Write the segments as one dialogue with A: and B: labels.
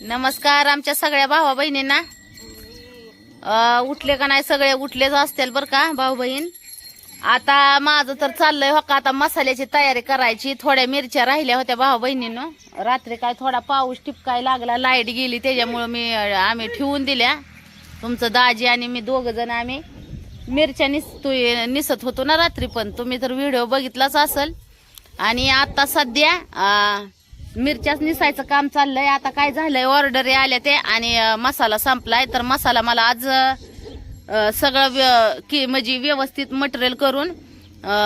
A: नमस्कार आमच्या सगळ्या भावा बहिणींना. उठले का नाही? सगळे उठलेच असतील बरं का भाऊ बहीण? आता माझं तर चाललंय हो का? आता मसाल्याची तयारी करायची. थोड्या मिरच्या राहिल्या होत्या भाऊ बहिणीनं. रात्री काय थोडा पाऊस टिपकाय लागला लाइट गेली त्याच्यामुळं मी आम्ही ठेवून दिल्या. तुमचं दाजी आणि मी दोघं जण आम्ही मिरच्या निसतो निसत होतो ना रात्री पण. तुम्ही तर व्हिडिओ बघितलाच असेल. आणि आता सध्या मिरच्याच निसायचं काम चाललंय. आता काय झालंय ऑर्डर आल्या ते आणि मसाला संपलाय. तर मसाला मला आज सगळं व्य- की म्हणजे व्यवस्थित मटेरियल करून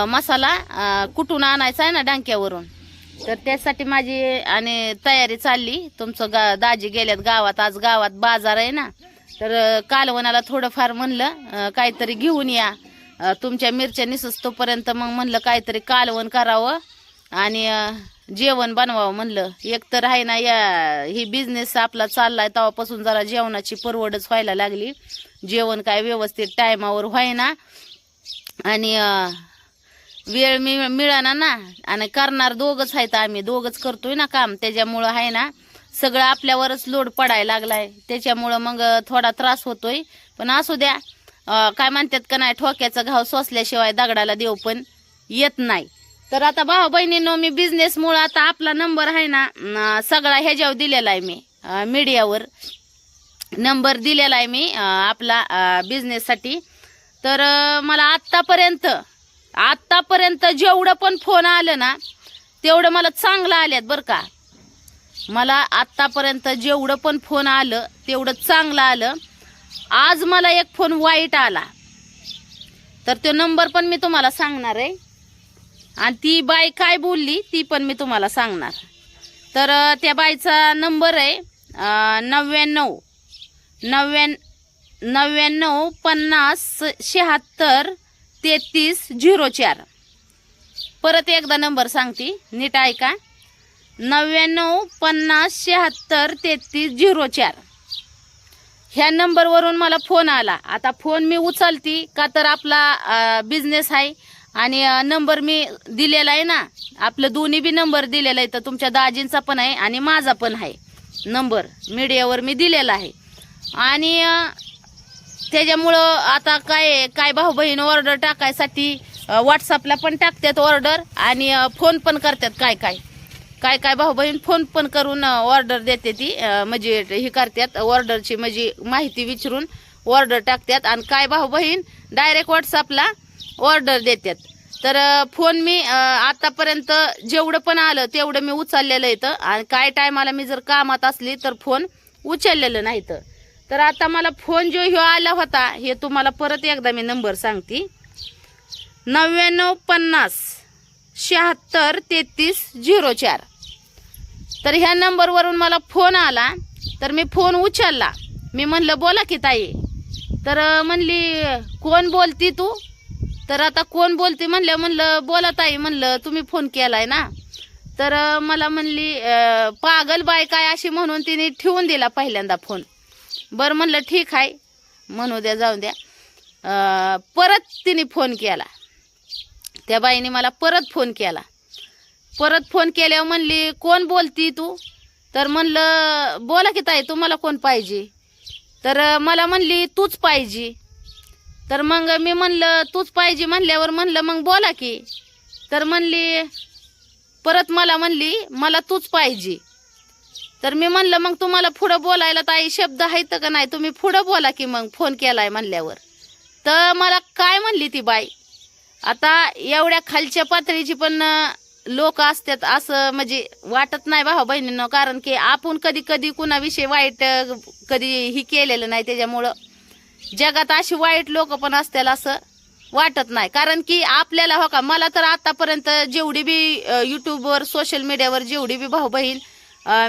A: मसाला कुठून आणायचा आहे ना डांक्यावरून. तर त्यासाठी माझी आणि तयारी चालली. तुमचं गा दाजी गेल्यात गावात. आज गावात बाजार आहे ना. तर कालवणाला थोडंफार म्हणलं काहीतरी घेऊन या. तुमच्या मिरच्या निसस तोपर्यंत मग म्हणलं काहीतरी कालवण करावं. आणि जेवण बनवावं म्हणलं. एक तर आहे ना या ही बिझनेस आपला चाललाय तेव्हापासून जरा जेवणाची परवडच व्हायला लागली. जेवण काय व्यवस्थित टायमावर व्हायना. आणि वेळ मि मिळाना ना. आणि करणार दोघंच आहेत आम्ही दोघंच करतोय ना काम. त्याच्यामुळं आहे ना सगळं आपल्यावरच लोड पडायला लागलाय. त्याच्यामुळं मग थोडा त्रास होतोय. पण असू द्या काय म्हणतात का नाही ठोक्याचा घाव सोसल्याशिवाय दगडाला देव पण येत नाही. तर आता भाऊ बहिणीनो मी बिझनेस मुळे आता आपला नंबर आहे ना सगळा ह्याच्यावर दिलेला आहे मी मीडियावर नंबर दिलेला आहे मी आपला बिझनेससाठी तर मला आत्तापर्यंत आत्तापर्यंत जेवढं पण फोन आलं ना तेवढं मला चांगलं आल्यात बरं का. मला आत्तापर्यंत जेवढं पण फोन आलं तेवढं चांगलं आलं. आज मला एक फोन वाईट आला. तर तो नंबर पण मी तुम्हाला सांगणार आहे. आणि ती बाई काय बोलली ती पण मी तुम्हाला सांगणार. तर त्या बाईचा नंबर आहे नव्याण्णव नव्याण नव्याण्णव पन्नास शहात्तर तेहतीस झिरो चार. परत एकदा नंबर सांगते नीट ऐका. नव्याण्णव पन्नास शहात्तर तेहतीस झिरो चार. ह्या नंबरवरून मला फोन आला. आता फोन मी उचलती का तर आपला बिझनेस आहे. आणि नंबर मी दिलेला आहे ना आपलं दोन्ही बी नंबर दिलेला आहे तर तुमच्या दाजींचा पण आहे आणि माझा पण आहे. नंबर मीडियावर मी दिलेला आहे. आणि त्याच्यामुळं आता काय काय भाऊ बहीण ऑर्डर टाकायसाठी व्हॉट्सअपला पण टाकतात ऑर्डर आणि फोन पण करतात काय काय. काय काय भाऊ बहीण फोन पण करून ऑर्डर देते ती म्हणजे हे करतात ऑर्डरची म्हणजे माहिती विचारून ऑर्डर टाकतात. आणि काय भाऊ बहीण डायरेक्ट व्हॉट्सअपला ऑर्डर देतात. तर फोन मी आतापर्यंत जेवढं पण आलं तेवढं मी उचललेलं येतं आणि काय टायमाला मी जर कामात असली तर फोन उचललेलं नाही तर आता मला फोन जो ह्यो आला होता हे तुम्हाला परत एकदा मी नंबर सांगते. नव्याण्णव पन्नास शहात्तर तेहतीस झिरो चार. तर ह्या नंबरवरून मला फोन आला. तर मी फोन उचलला. मी म्हणलं बोला की ताई. तर म्हणली कोण बोलती तू? तर आता कोण बोलते म्हणलं म्हणलं बोला ताई म्हणलं तुम्ही फोन केलाय ना? तर मला म्हणली पागल बाय काय अशी म्हणून तिने ठेवून दिला पहिल्यांदा फोन बरं म्हणलं ठीक आहे. म्हणू द्या जाऊ द्या. परत तिने फोन केला. त्या बाईने मला परत फोन केला. परत फोन केल्यावर म्हणली कोण बोलती तू? तर म्हणलं बोला की ताई तुम्हाला कोण पाहिजे? तर मला म्हणली तूच पाहिजे. तर मग मी म्हणलं तूच पाहिजे म्हणल्यावर म्हणलं मग बोला की. तर म्हणली परत मला म्हणली मला तूच पाहिजे. तर मी म्हणलं मग तुम्हाला पुढं बोलायला ताई शब्द आहेत का नाही? तुम्ही पुढं बोला की मग फोन केलाय म्हणल्यावर. तर मला काय म्हणली ती बाई? आता एवढ्या खालच्या पातळीची पण लोक असतात असं म्हणजे वाटत नाही भाऊ बहिणींना कारण की आपण कधी कधी कुणाविषयी वाईट कधी ही केलेलं नाही त्याच्यामुळं. जगात अशी वाईट लोक पण असतील असं वाटत नाही. कारण की आपल्याला हो का मला तर आतापर्यंत जेवढी बी युट्यूबवर सोशल मीडियावर जेवढी बी भाऊ बहीण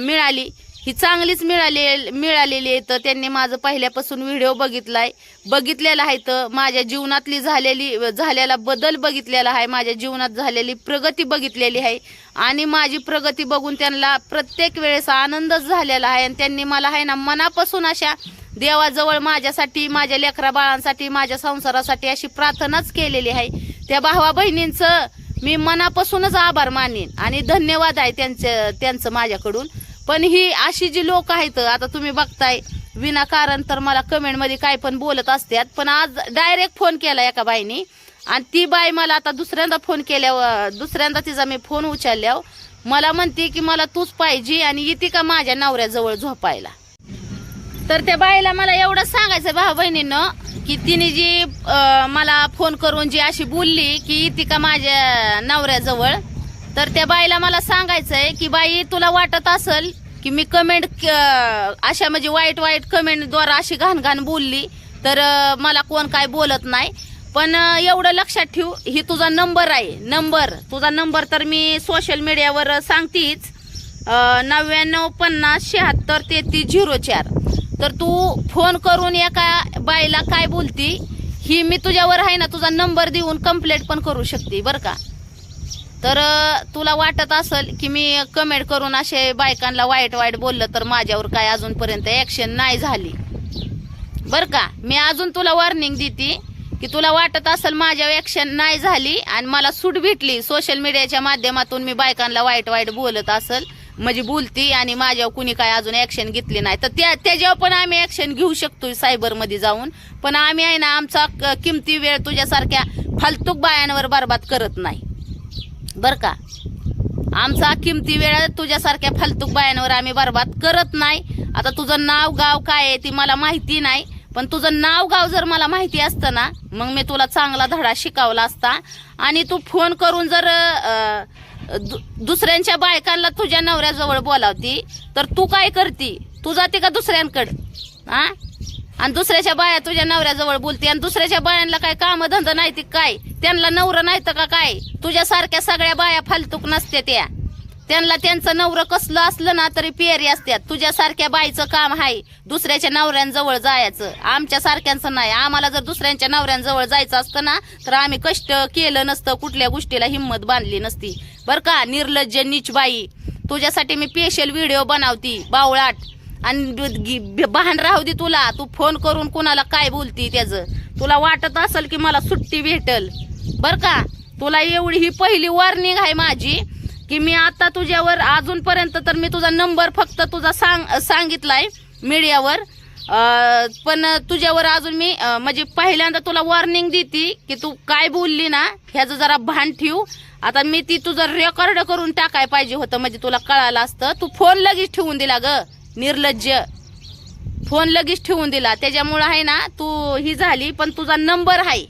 A: मिळाली ही चांगलीच मिळाली मिळालेली आहे. तर त्यांनी माझं पहिल्यापासून व्हिडिओ बघितलाय. बघितलेला आहे तर माझ्या जीवनातली झालेली झालेला बदल बघितलेला आहे. माझ्या जीवनात झालेली प्रगती बघितलेली आहे. आणि माझी प्रगती बघून त्यांना प्रत्येक वेळेस आनंदच झालेला आहे. आणि त्यांनी मला आहे ना मनापासून अशा देवाजवळ माझ्यासाठी माझ्या लेकरा बाळांसाठी माझ्या संसारासाठी अशी प्रार्थनाच केलेली आहे. त्या भावा बहिणींचं मी मनापासूनच आभार मानेन. आणि धन्यवाद आहे त्यांचं त्यांचं माझ्याकडून. पण ही अशी जी लोक आहेत आता तुम्ही बघताय विनाकारण तर मला कमेंटमध्ये काय पण बोलत असतात पण आज डायरेक्ट फोन केला एका बाईनी. आणि ती बाई मला आता दुसऱ्यांदा फोन केल्यावर दुसऱ्यांदा तिचा मी फोन उचलल्यावर मला म्हणते की मला तूच पाहिजे आणि येते का माझ्या नवऱ्याजवळ झोपायला. तर त्या बाईला मला एवढं सांगायचं भाऊ बहिणीनं की तिने जी मला फोन करून जी अशी बोलली की येते का माझ्या नवऱ्याजवळ तर त्या बाईला मला सांगायचंय की बाई तुला वाटत असल की मी कमेंट अशा म्हणजे वाईट वाईट कमेंटद्वारा अशी घाण घाण बोलली तर मला कोण काय बोलत नाही. पण एवढं लक्षात ठेव ही तुझा नंबर आहे. नंबर तुझा नंबर तर मी सोशल मीडियावर सांगतीच. नव्याण्णव पन्नास शहात्तर तेहतीस झिरो चार. तर तू फोन करून एका बाईला काय बोलती ही मी तुझ्यावर आहे ना तुझा नंबर देऊन कंप्लेंट पण करू शकते बरं का? तर तुला वाटत असेल की मी कमेंट करून असे बायकांना वाईट वाईट बोललं तर माझ्यावर काय अजूनपर्यंत ॲक्शन नाही झाली. बरं का? मी अजून तुला वॉर्निंग देते की तुला वाटत असेल माझ्या ॲक्शन नाही झाली आणि मला सूट भेटली. सोशल मीडियाच्या माध्यमातून मी बायकांना वाईट वाईट बोलत असेल म्हणजे बोलती आणि माझ्यावर कुणी काय अजून ॲक्शन घेतली नाही. तर त्या त्याच्यावर पण आम्ही ॲक्शन घेऊ शकतो सायबरमध्ये जाऊन. पण आम्ही आहे ना आमचा क- किमती वेळ तुझ्यासारख्या फालतूक बायांवर बरबाद करत नाही. बर का? आमचा किमती वेळ तुझ्यासारख्या फालतूक बायांवर आम्ही बरबाद करत नाही. आता तुझं नाव गाव काय आहे ती मला माहिती नाही. पण तुझं नाव गाव जर मला माहिती असतं ना मग मी तुला चांगला धडा शिकवला असता. आणि तू फोन करून जर दु- दुसऱ्यांच्या बायकांना तुझ्या नवऱ्याजवळ बोलावती तर तू काय करती? तू जाते का दुसऱ्यांकडं? आ? आणि दुसऱ्याच्या बाया तुझ्या नवऱ्याजवळ बोलते आणि दुसऱ्याच्या बायांना काय काम धंदा नाही ती काय? त्यांना नवरं नाही तर का काय? तुझ्यासारख्या सगळ्या बाया फालतूक नसत्या त्या. त्यांना त्यांचं नवरं कसलं असलं ना तरी पेरी असत्यात तुझ्यासारख्या बाईचं काम आहे दुसऱ्याच्या नवऱ्यांजवळ जायचं. आमच्या सारख्यांचं नाही. आम्हाला जर दुसऱ्यांच्या नवऱ्यांजवळ जायचं असतं ना तर आम्ही कष्ट केलं नसतं कुठल्या गोष्टीला हिंमत बांधली नसती. बरं का निर्लज्ज नीच बाई तुझ्यासाठी मी स्पेशल व्हिडिओ बनवती बावळाट. आणि ब- बहान राहू दे तुला. तू फोन करून कुणाला काय बोलती त्याचं? तुला वाटत असेल की मला सुट्टी भेटल. बर का? तुला एवढी ही पहिली वॉर्निंग आहे माझी की मी आता तुझ्यावर अजूनपर्यंत तर मी तुझा नंबर फक्त तुझा सांग सांगितलाय मीडियावर पण तुझ्यावर अजून मी म्हणजे पहिल्यांदा तुला वॉर्निंग देते की तू काय बोलली ना ह्याचं जरा भान ठेव. आता मी ती तुझं रेकॉर्ड करून टाकाय पाहिजे होतं म्हणजे तुला कळालं असतं. तू फोन लगेच ठेवून दिला ग. निर्लज्ज. फोन लगेच ठेवून दिला. त्याच्यामुळं आहे ना तू ही झाली पण तुझा नंबर आहे.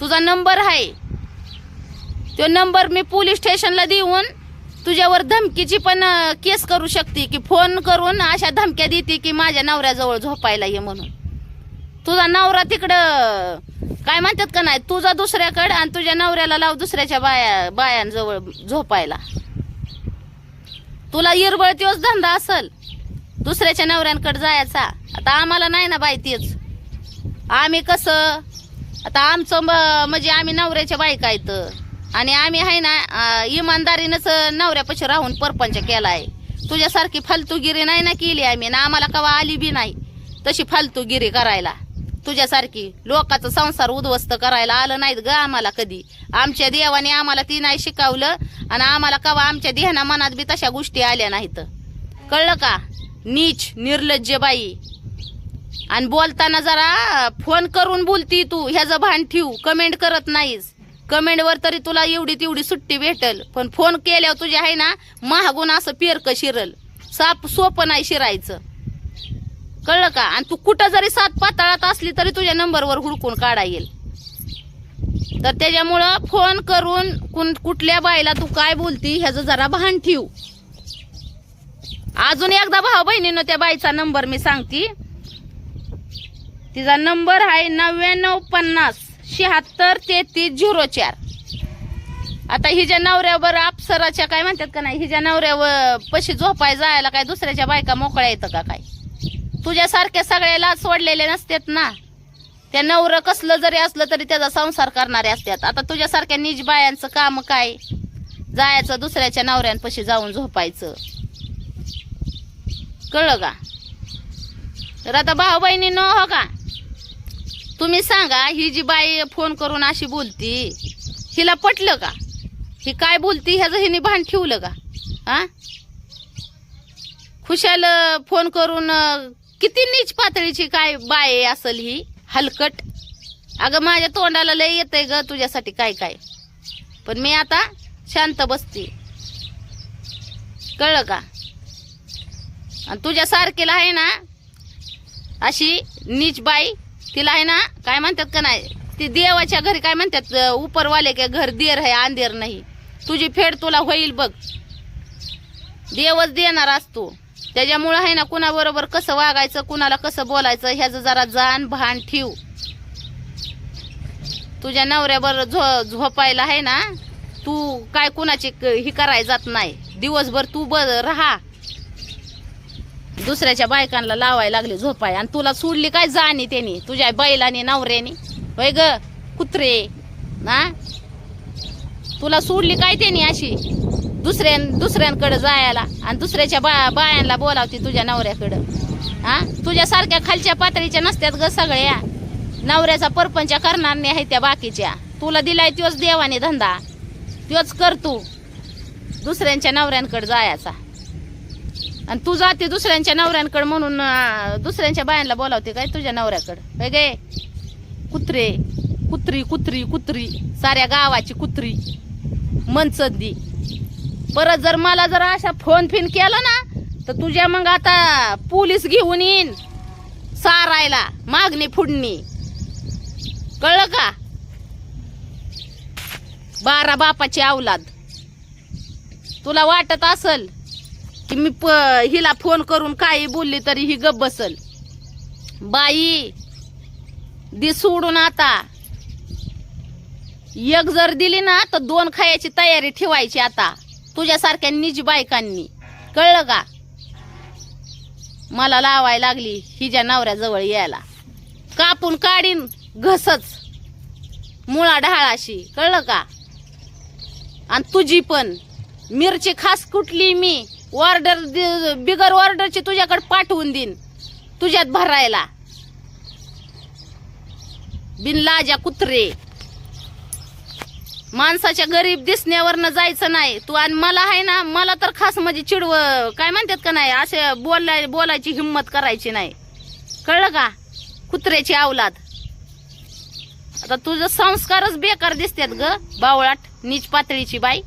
A: तुझा नंबर आहे. तो नंबर मी पोलीस स्टेशनला देऊन तुझ्यावर धमकीची पण केस करू शकते की फोन करून अशा धमक्या देते की माझ्या नवऱ्याजवळ झोपायला ये म्हणून. तुझा नवरा तिकडं काय म्हणतात का नाही तुझा दुसऱ्याकडं आणि तुझ्या नवऱ्याला लाव दुसऱ्याच्या बाया बायांजवळ झोपायला. तुला इरबळ तोच धंदा असल. दुसऱ्याच्या नवऱ्यांकडे जायचा. आता आम्हाला नाही ना बाई तेच. आम्ही कसं? आता आमचं म्हणजे आम्ही नवऱ्याच्या बायका आहेत. आणि आम्ही आहे ना इमानदारीनंच नवऱ्यापाशी राहून परपंच केला आहे तुझ्यासारखी फालतूगिरी नाही ना केली आम्ही. ना आम्हाला कवा आली बी नाही. तशी फालतूगिरी करायला. तुझ्यासारखी लोकांचा संसार उद्ध्वस्त करायला आलं नाहीत ग आम्हाला कधी. आमच्या देवाने आम्हाला ती नाही शिकवलं. आणि आम्हाला कवा आमच्या देहाना मनात बी तशा गोष्टी आल्या नाहीत. कळलं का? नीच निर्लज्ज बाई. आणि बोलताना जरा फोन करून बोलती तू ह्याचं भान ठेवू कमेंट करत नाहीस. कमेंटवर तरी तुला एवढी तेवढी सुट्टी भेटल. पण फोन केल्यावर तुझ्या आहे ना महागून असं पेरकं शिरल. साप सोपं नाही शिरायचं. कळलं का? आणि तू कुठं जरी सात पाताळात असली तरी तुझ्या नंबरवर हुडकून काढा येईल. तर त्याच्यामुळं फोन करून कुण कुठल्या बाईला तू काय बोलती ह्याचं जरा भान ठेव. अजून एकदा भाऊ बहिणीनं त्या बाईचा नंबर मी सांगते. तिचा नंबर आहे नव्याण्णव पन्नास शहात्तर तेहतीस झिरो चार. आता हिच्या नवऱ्यावर अप्सराच्या काय म्हणतात का नाही हिच्या नवऱ्यावर पशी झोपाय जायला काय दुसऱ्याच्या बायका मोकळ्या येतं का काय? तुझ्यासारख्या सगळ्याला सोडलेले नसतात ना. त्या नवरं कसलं जरी असलं तरी त्याचा संसार करणारे असतात. आता तुझ्यासारख्या निज बायांचं काम काय? जायचं दुसऱ्याच्या नवऱ्यांपाशी जाऊन झोपायचं. कळलं का? तर आता भाऊ बहिणी न हो का? तुम्ही सांगा ही जी बाई फोन करून अशी बोलती हिला पटलं का? ही काय बोलती ह्याचं हिने भान ठेवलं का? हा खुशाल फोन करून किती नीच पातळीची काय बाय असल ही? हलकट. अगं माझ्या तोंडाला लय येतंय ग तुझ्यासाठी काय काय. पण मी आता शांत बसते. कळलं का? आणि तुझ्या सारखीला आहे ना अशी नीच बाई तिला आहे ना काय म्हणतात का नाही ती देवाच्या घरी काय म्हणतात उपरवाले का घर देर आहे अंधेर नाही. तुझी फेड तुला होईल बघ. देवच देणार असतो त्याच्यामुळं आहे ना कुणाबरोबर कसं वागायचं कुणाला कसं बोलायचं ह्याचं जरा जाण भान ठेव. तुझ्या नवऱ्याबरोबर झो झोपायला आहे ना तू काय कुणाची क- ही कराय जात नाही. दिवसभर तू ब राहा. दुसऱ्याच्या बायकांना लावायला लागली झोपाय. आणि तुला सोडली काय जाणी त्यांनी? तुझ्या बैलाने नवऱ्याने? होय ग कुत्रे. ना तुला सोडली काय त्यांनी अशी? दुसऱ्या दुसऱ्यांकडे जायला आणि दुसऱ्याच्या बा बायांना बोलावती तुझ्या नवऱ्याकडं. हा? तुझ्यासारख्या खालच्या पातळीच्या नसत्यात ग सगळ्या. नवऱ्याचा परपंच करणार नाही आहे त्या बाकीच्या. तुला दिलाय तोच देवाने धंदा. तोच कर तू. दुसऱ्यांच्या नवऱ्यांकडे जायचा. आणि तू जाते दुसऱ्यांच्या नवऱ्यांकडे म्हणून दुसऱ्यांच्या बायांना बोलावते काय तुझ्या नवऱ्याकडं? होय गे? कुत्रे कुत्री कुत्री कुत्री साऱ्या गावाची कुत्री मनसद्दी परत जर मला जर अशा फोन फिन केला ना तर तुझ्या मग आता पोलीस घेऊन येईन सारायला मागणी फुडणी. कळलं का? बारा बापाची अवलाद तुला वाटत असल? की मी प हिला फोन करून काही बोलली तरी ही गप बसल. बाई दि सोडून आता. एक जर दिली ना तर दोन खायची तयारी ठेवायची आता. तुझ्यासारख्या निज बायकांनी. कळलं का? मला लावायला लागली हिच्या नवऱ्याजवळ यायला. कापून काढीन घसच. मुळा ढाळाशी. कळलं का? आणि तुझी पण. मिरची खास कुठली मी? ऑर्डर बिगर ऑर्डरची तुझ्याकडे पाठवून देईन. तुझ्यात भरायला. बिनलाजा कुत्रे. माणसाच्या गरीब दिसण्यावरनं जायचं नाही. तू आणि मला आहे ना मला तर खास म्हणजे चिडव काय म्हणतात का नाही असे बोलाय बोलायची हिंमत करायची नाही. कळलं का? कुत्र्याची अवलाद आता तुझं संस्कारच बेकार दिसतात ग बावळाट नीच पातळीची बाई.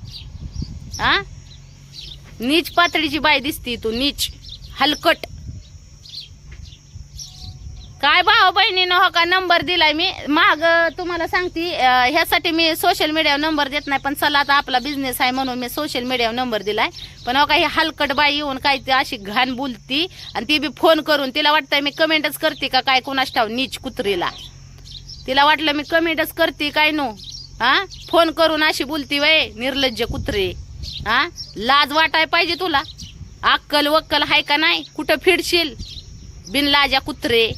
A: हा नीच पातळीची बाई दिसती तू नीच. हलकट. काय भाऊ बहिणीनं हो का? नंबर दिलाय मी. माग तुम्हाला सांगते ह्यासाठी मी सोशल मीडियावर नंबर देत नाही पण चला आता आपला बिझनेस आहे म्हणून मी सोशल मीडियावर नंबर दिलाय. पण हो का ही हलकट बाई येऊन काय ती अशी घाण बोलती आणि ती बी फोन करून तिला वाटतंय मी कमेंटच करते का काय कोणाच ठाव नीच कुत्रीला. तिला वाटलं मी कमेंटच करते काय नो? हा? फोन करून अशी बोलती वय निर्लज्ज कुत्रे. हा? लाज वाटाय पाहिजे तुला? अक्कल वक्कल हाय का नाही? कुठं फिरशील? बिनलाजा कुत्रे.